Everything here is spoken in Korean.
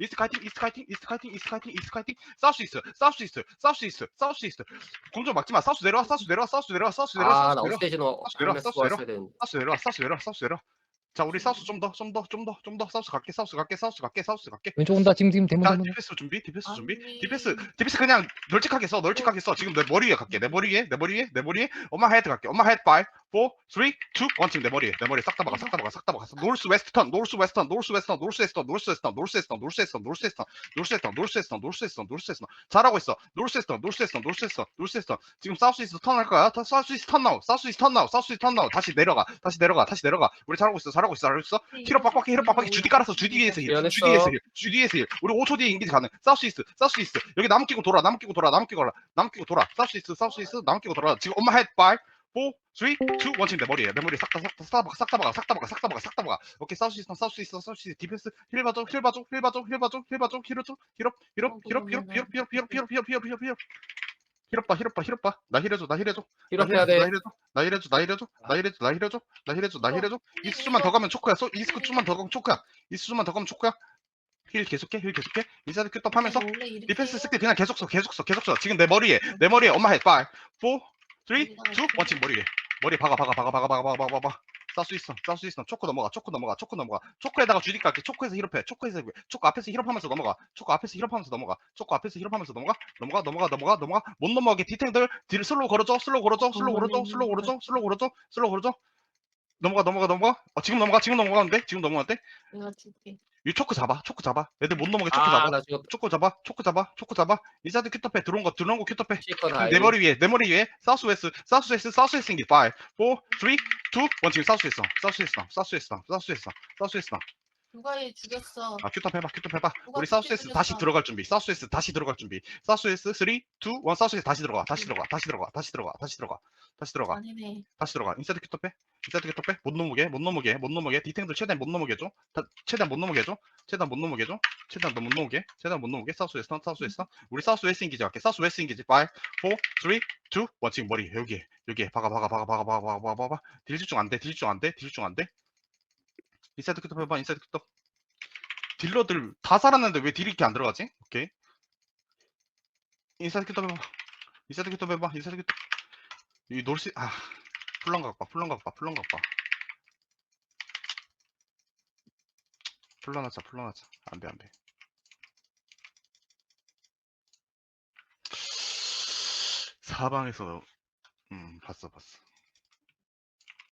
이스트 카이팅, 이스트 카이팅, 이스트 카이팅, 이스트 카이팅, 이스트 카이팅. 싸울 수 있어요. 싸울 수 있어요. 싸울 수 있어요. 싸울 수 있어요. 공좀 막지 마. 싸울 수 내려와. 싸울 수 내려와. 싸울 수 내려와. 싸울 수 내려와. 아, 나 싸울 수 내려와. 업스테이션 싸울 수 내려와. 싸울 수 내려와. 싸울 수 내려와. 싸울 수 내려와. 싸울 수 내려와. 자 우리 사우스 좀 더 좀 더 좀 더 좀 더 사우스 갈게 사우스 갈게 사우스 갈게 사우스 갈게 왼쪽 온다 지금 지금 대문 자 대문 디펜스 준비 디펜스 준비 아니. 디펜스 디펜스 그냥 널찍하게 써 널찍하게 써 지금 내 머리 위에 갈게 내 머리 위에 내 머리 위에 내 머리 위에 엄마 헤드 갈게 엄마 헤드 5 4 3 2 1 지금 내 머리에 내 머리에 싹다 박아 싹다 박아 싹다 박아 노스 웨스트 턴 노스 웨스트 턴 노스 웨스트 턴 노스 웨스트 턴 노스 웨스트 턴 노스 웨스트 턴 노스 웨스트 턴 노스 웨스트 턴 노스 웨스트 턴 노스 웨스트 턴 노스 웨스트 턴 노스 웨스트 턴 잘하고 있어 노스 웨스트 턴 노스 웨스트 턴 노스 웨스트 턴 노스 웨스트 턴 지금 사우스 이스트 턴할 거야 사우스 이스트 턴 나우 사우스 이스트 턴 나우 사우스 이스트 턴 나우 다시 내려가 다시 내려가 다시 내려가 우리 잘하고 있어 잘하고 있어 잘하고 있어 히로 빡빡이 히로 빡빡이 주디 깔아서 주디 위에서 힐 미안했어. 주디에서 힐 주디에서 힐 우리 5초 뒤에 인기지 가능 사우스 이스트 사우스 이스트 여기 나무 끼고 돌아 나무 끼고 돌아 나무 끼고 돌아 나무 끼고 돌아 사우스 이스트 사우스 이스트 나무 끼고 돌아 지금 엄마 헤드 5 4 3 2 1 지금 내 머리에 내 머리에 싹다 싹다 싹다 박아 싹다 박아 싹다 박아 싹다 박아 싹다 박아 오케이 사우스 이스트 사우스 이스트 사우스 이스트 디펜스 힐 봐줘 힐 봐줘 힐 봐줘 힐 봐줘 힐 봐줘 힐 봐줘 힐업 힐업 힐업 힐업 힐업 힐업 힐업 힐업 힐업 힐업 힐업 힐업봐 힐업봐 힐업봐. 나 힐해줘 나 힐해줘. 힐업해야 나 힐해줘, 나 힐해줘 나 힐해줘 나 힐해줘 나 힐해줘 나 힐해줘 나 힐해줘 이스 좀만 더 가면 초크야. 소 이스 좀만 그 더 가면 초크야. 이스 좀만 더 가면 초크야. 힐 계속해 힐 계속해. 인사드 큐톱 하면서 디펜스 쓸때 그냥 계속 써 계속 써 계속 써. 지금 내 머리에 내 머리에 엄마 해. 5, 4, 3, 2, 1 지금 머리에. 머리에 박아 박아 박아 박아 박아 박아 박아. 싸수 있어 싸수 있어. 초코 넘어가 초코 넘어가 초코 넘어가. 초코에다가 주디 깔게. 초코에서 힐업해. 초코에서 초코 앞에서 힐업하면서 넘어가. 초코 앞에서 힐업하면서 넘어가. 초코 앞에서 힐업하면서 넘어가? 넘어가 넘어가 넘어가 넘어가? 못 넘어가게 디탱들 뒤를 슬로우 걸어줘 슬로우 걸어줘 슬로우 걸어줘 슬로우 걸어줘 슬로우 걸어줘 슬로우 걸어줘 넘어가 넘어가 넘어가? 어, 지금 넘어가 지금 넘어가는데? 지금 넘어가는데? 내가 줄게. 이 초코 잡아 초코 잡아. 애들 못 넘어게 초코 아, 잡아. 나 지금 초코 잡아 초코 잡아 초코 잡아. 인사이드 큐터패 들어온 거 들어온 거 큐터패. 다. 내 머리 위에 내 머리 위에 사우스 웨스 사우스 웨스 사우스 웨스 인기 5 4 3 2 1 지금 사우스 웨스 사우스 웨스 사우스 웨스 사우스 웨스 사우스 웨스 누가 얘 죽였어? 아 큐탑 해봐 큐탑 해봐. 우리 사우스웨스 다시 죽였어? 들어갈 준비. 사우스웨스 다시 들어갈 준비. 사우스웨스 3 2 1 사우스웨스 다시 들어가 다시 들어가 다시 들어가 다시 들어가 다시 들어가 다시 들어가. 아니네. 다시 들어가. 인사이드 큐탑 해 인사이드 큐탑 해못 넘어게 못 넘어게 못 넘어게. 디탱들 최대한 못 넘어게 줘. 다, 최대한 못 넘어게 줘. 최대한 못 넘어게 줘. 최대한 못 넘어게. 최대한 못 넘어게. 사우스웨스 사우스웨스 우리 사우스웨스 인기지 할게. 사우스웨스 인기지. 5 4 3 2 1 지금 머리 여기에 여기에. 박아 박아 박아 박아 박아 박아 박아. 딜 집중 안돼딜 집중 안돼딜 집중 안돼. 인사이드 큐터 해봐 인사이드 큐터. 딜러들 다 살았는데 왜 딜이 이렇게 안 들어가지? 오케이. 인사이드 큐터 해봐 인사이드 큐터 해봐 인사이드 큐터. 이 놀시 아 플런 각봐 플런 각봐 플런 각봐 플런 하자. 안돼 안돼. 사방에서 음 봤어 봤어